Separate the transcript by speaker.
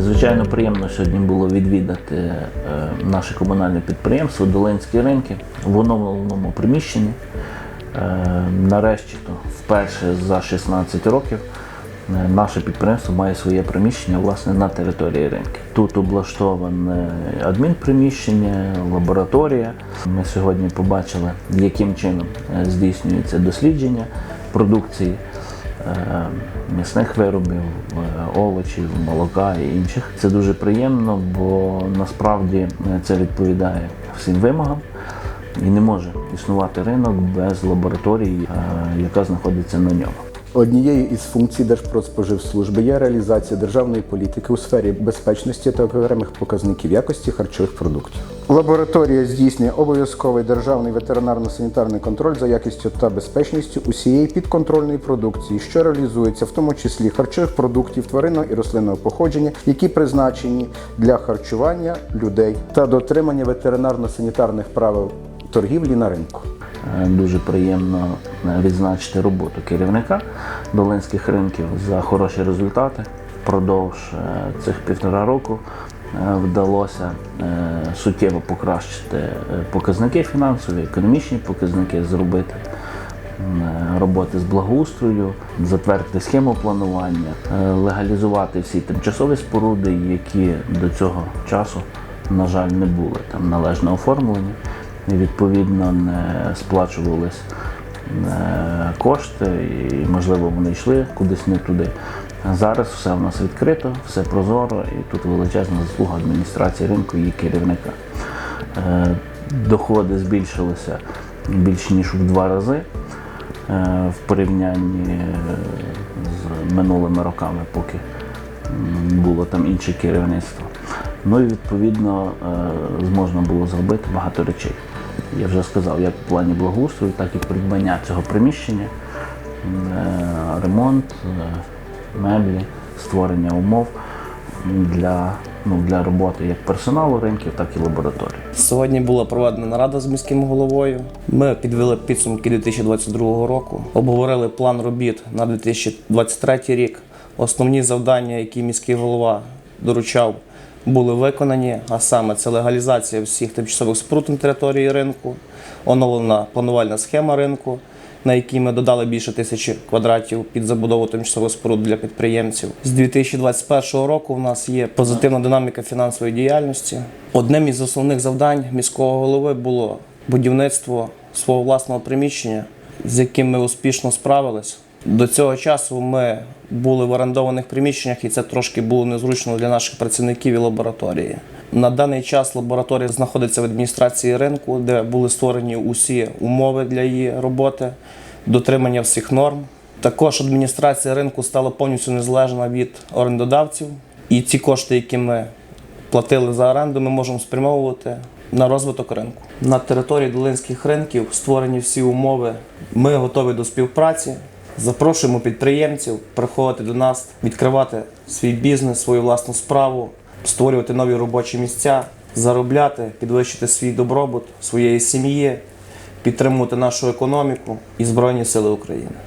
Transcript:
Speaker 1: Звичайно, приємно сьогодні було відвідати е, наше комунальне підприємство Долинські ринки в оновленому приміщенні. Е, Нарешті, то вперше за 16 років е, наше підприємство має своє приміщення власне на території ринку. Тут облаштоване адмінприміщення, лабораторія. Ми сьогодні побачили, яким чином здійснюється дослідження продукції м'ясних виробів, е, овочів, молока і інших. Це дуже приємно, бо насправді е, це відповідає всім вимогам. І не може існувати ринок без лабораторії, е, яка знаходиться на ньому.
Speaker 2: Однією із функцій Держпродспоживслужби є реалізація державної політики у сфері безпечності та окремих показників якості харчових продуктів. Лабораторія здійснює обов'язковий державний ветеринарно-санітарний контроль за якістю та безпечністю усієї підконтрольної продукції, що реалізується в тому числі харчових продуктів тваринного і рослинного походження, які призначені для харчування людей та дотримання ветеринарно-санітарних правил торгівлі на ринку.
Speaker 1: Е, Дуже приємно е, відзначити роботу керівника Долинських ринків за хороші результати. Впродовж е, цих півтора року вдалося е, суттєво покращити е, показники фінансові, економічні показники, зробити е, роботи з благоустрою, затвердити схему планування, е, легалізувати всі тимчасові споруди, які до цього часу, на жаль, не були там належно оформлені відповідно не сплачувались е, кошти, і можливо вони йшли кудись не туди. Зараз все в нас відкрито, все прозоро, і тут величезна заслуга адміністрації ринку і її керівника. Е, Доходи збільшилися більш ніж в два рази е, в порівнянні е, з минулими роками, поки було там інше керівництво. Ну і відповідно зможна було зробити багато речей. Я вже сказав, як в плані благоустрою, так і придбання цього приміщення, ремонт, меблі, створення умов для, ну, для роботи як персоналу ринків, так і лабораторій.
Speaker 3: Сьогодні була проведена нарада з міським головою. Ми підвели підсумки 2022 року, обговорили план робіт на 2023 рік. Основні завдання, які міський голова доручав, були виконані, а саме це легалізація всіх тимчасових споруд на території ринку, оновлена планувальна схема ринку, на якій ми додали більше тисячі квадратів під забудову тимчасових споруд для підприємців. З 2021 року в нас є позитивна динаміка фінансової діяльності. Одним із основних завдань міського голови було будівництво свого власного приміщення, з яким ми успішно справились. До цього часу ми були в орендованих приміщеннях, і це трошки було незручно для наших працівників і лабораторії. На даний час лабораторія знаходиться в адміністрації ринку, де були створені усі умови для її роботи, дотримання всіх норм. Також адміністрація ринку стала повністю незалежна від орендодавців, і ці кошти, які ми платили за оренду, ми можемо спрямовувати на розвиток ринку. На території долинських ринків створені всі умови. Ми готові до співпраці. Запрошуємо підприємців приходити до нас, відкривати свій бізнес, свою власну справу, створювати нові робочі місця, заробляти, підвищити свій добробут своєї сім'ї, підтримувати нашу економіку і Збройні Сили України.